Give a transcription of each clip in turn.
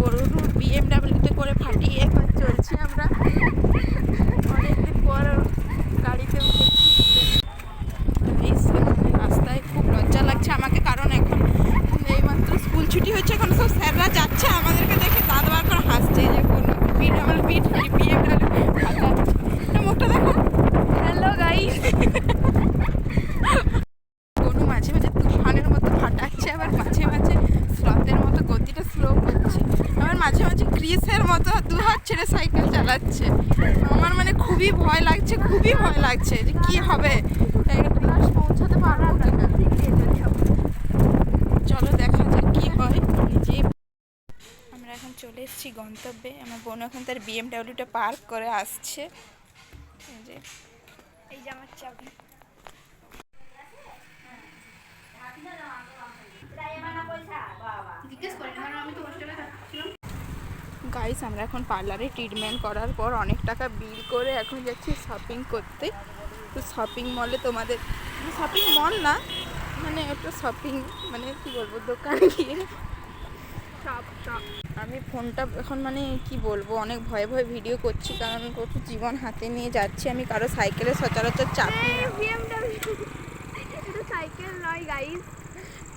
বড়ুর বিএমডাব্লিউতে করে ফাটিয়ে এখন চলছি আমরা। অনেকদিন পর গাড়িতে উঠেছি। রাস্তায় খুব লজ্জা লাগছে আমাকে, কারণ এখন এইমাত্র স্কুল ছুটি হচ্ছে এখন সব স্যাররা যাচ্ছে আমাদেরকে দেখে দাঁত বার করে হাসছে যে কোনো বিএমডাব্লিউ বিএমডাব্লিউ মাঝে মতো দু হাত ছেড়ে সাইকেল চালাচ্ছে। আমার মানে খুবই ভয় লাগছে খুবই ভয় লাগছে যে কি হবে? ক্লাস পৌঁছাতে পারব কিনা? চলো দেখা যাক কি হয়। নিজে আমরা এখন চলে এসেছি গন্তব্যে। আমার বোন এখন তার বিএমডাব্লিউটা পার্ক করে আসছে। এই যে এই যে আমার চাবি। গাইস আমরা এখন পার্লারে ট্রিটমেন্ট করার পর অনেক টাকা বিল করে এখন যাচ্ছি শপিং করতে। তো শপিং মলে তোমাদের শপিং মল না মানে একটা শপিং মানে কি বলব, দোকানে গিয়ে আমি ফোনটা এখন মানে কি বলব, অনেক ভয়ে ভয়ে ভিডিও করছি, কারণ কত জীবন হাতে নিয়ে যাচ্ছি। আমি কারও সাইকেলে সচরাচর চাপি সাইকেল নয় গাইস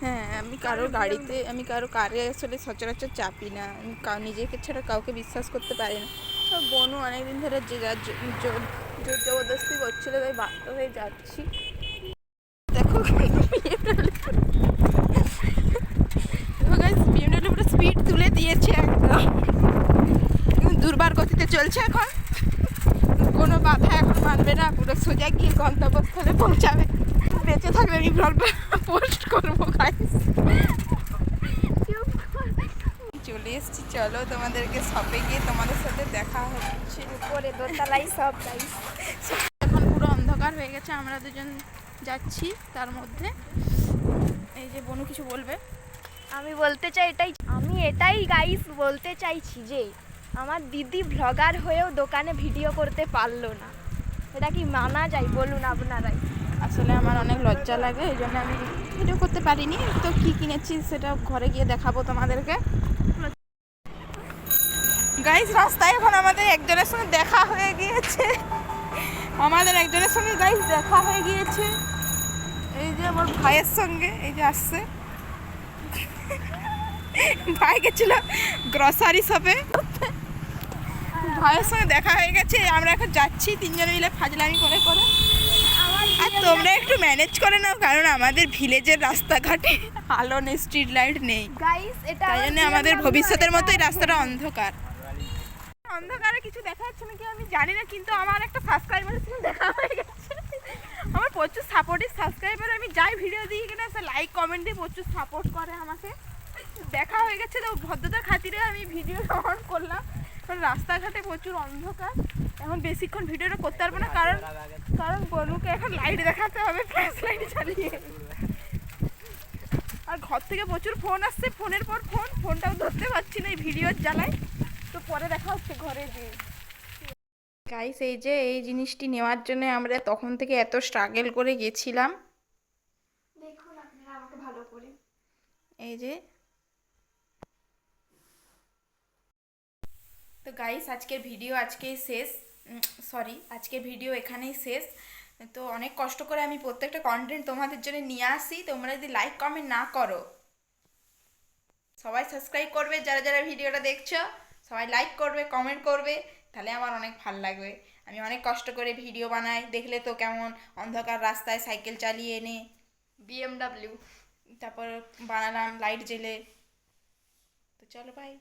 হ্যাঁ আমি কারও গাড়িতে আমি কারও কারে আসলে সচরাচর চাপি না। নিজেকে ছাড়া কাউকে বিশ্বাস করতে পারি না। তো বোনও অনেকদিন ধরে যে যার জোর জোর জবরদস্তি করছিল তাই বাধ্য হয়ে যাচ্ছি। দেখো বিএমডাব্লিউ পুরো স্পিড তুলে দিয়েছে একদম। দুর্বার গতিতে চলছে এখন। কোনো বাধা এখন মানবে না পুরো সোজা গিয়ে গন্তব্যস্থলে পৌঁছাবে। বেঁচে থাকলে আমি ব্লগটা পোস্ট করব চলে এসেছি চলো তোমাদেরকে শপে গিয়ে তোমাদের সাথে দেখা হচ্ছে। উপরে দোতলায় সব এখন পুরো অন্ধকার হয়ে গেছে আমরা দুজন যাচ্ছি তার মধ্যে। এই যে বনু কিছু বলবে? আমি বলতে চাই এটাই আমি এটাই গাইস বলতে চাইছি যে আমার দিদি ব্লগার হয়েও দোকানে ভিডিও করতে পারল না। এটা কি মানা যায়? বলুন আপনারাই। আসলে আমার অনেক লজ্জা লাগে, এই জন্য আমি ভিডিও করতে পারিনি। তো কি কিনেছি সেটা ঘরে গিয়ে দেখাবো তোমাদেরকে। গাইজ রাস্তায় এখন আমাদের একজনের সঙ্গে দেখা হয়ে গিয়েছে। আমাদের একজনের সঙ্গে গাইজ দেখা হয়ে গিয়েছে। এই যে আমার ভাইয়ের সঙ্গে, এই যে আসছে। ভাই গেছিল গ্রসারি শপে ভাইয়ের সঙ্গে দেখা হয়ে গেছে, আমরা এখন যাচ্ছি তিনজনে মিলে ফাজলামি করে করে। আর তোমরা একটু ম্যানেজ করে নাও কারণ আমাদের ভিলেজের রাস্তাঘাটে আলো নেই। স্ট্রিট লাইট নেই তাই জন্য আমাদের ভবিষ্যতের এটা মতো এই রাস্তাটা অন্ধকার। অন্ধকারে কিছু দেখা যাচ্ছে নাকি আমি জানি না কিন্তু আমার একটা সাবস্ক্রাইবারের সঙ্গে দেখা হয়ে গেছে। আমার প্রচুর সাপোর্টিভ সাবস্ক্রাইবার আমি যাই ভিডিও দিই কিনা সে লাইক কমেন্ট দিয়ে প্রচুর সাপোর্ট করে আমাকে। দেখা হয়ে গেছে তো ভদ্রতার খাতিরে আমি ভিডিও অন করলাম। কারণ রাস্তাঘাটে প্রচুর অন্ধকার। এখন বেশিক্ষণ ভিডিওটা করতে পারব না কারণ কারণ বনুকে এখন লাইট দেখাতে হবে ফ্ল্যাশ লাইট চালিয়ে আর ঘর থেকে প্রচুর ফোন আসছে ফোনের পর ফোন ফোনটাও ধরতে পারছি না এই ভিডিওর জ্বালায়। তো পরে দেখা হচ্ছে ঘরে গিয়ে। গাইস এই যে এই জিনিসটি নেওয়ার জন্য আমরা তখন থেকে এত স্ট্রাগল করে গেছিলাম। দেখুন আপনারা আমাকে ভালো করে। এই যে। তো গাইস আজকের ভিডিও আজকেই শেষ। সরি আজকের ভিডিও এখানেই শেষ। তো অনেক কষ্ট করে আমি প্রত্যেকটা কন্টেন্ট তোমাদের জন্য নিয়ে আসি। তোমরা যদি লাইক কমেন্ট না করো, সবাই সাবস্ক্রাইব করবে। যারা যারা ভিডিওটা দেখছ, সবাই লাইক করবে কমেন্ট করবে। তাহলে আমার অনেক ভালো লাগবে। আমি অনেক কষ্ট করে ভিডিও বানাই। দেখলে তো কেমন অন্ধকার রাস্তায় সাইকেল চালিয়ে এনে বিএমডব্লিউ তারপর বানালাম লাইট জেলে তো চলো বাই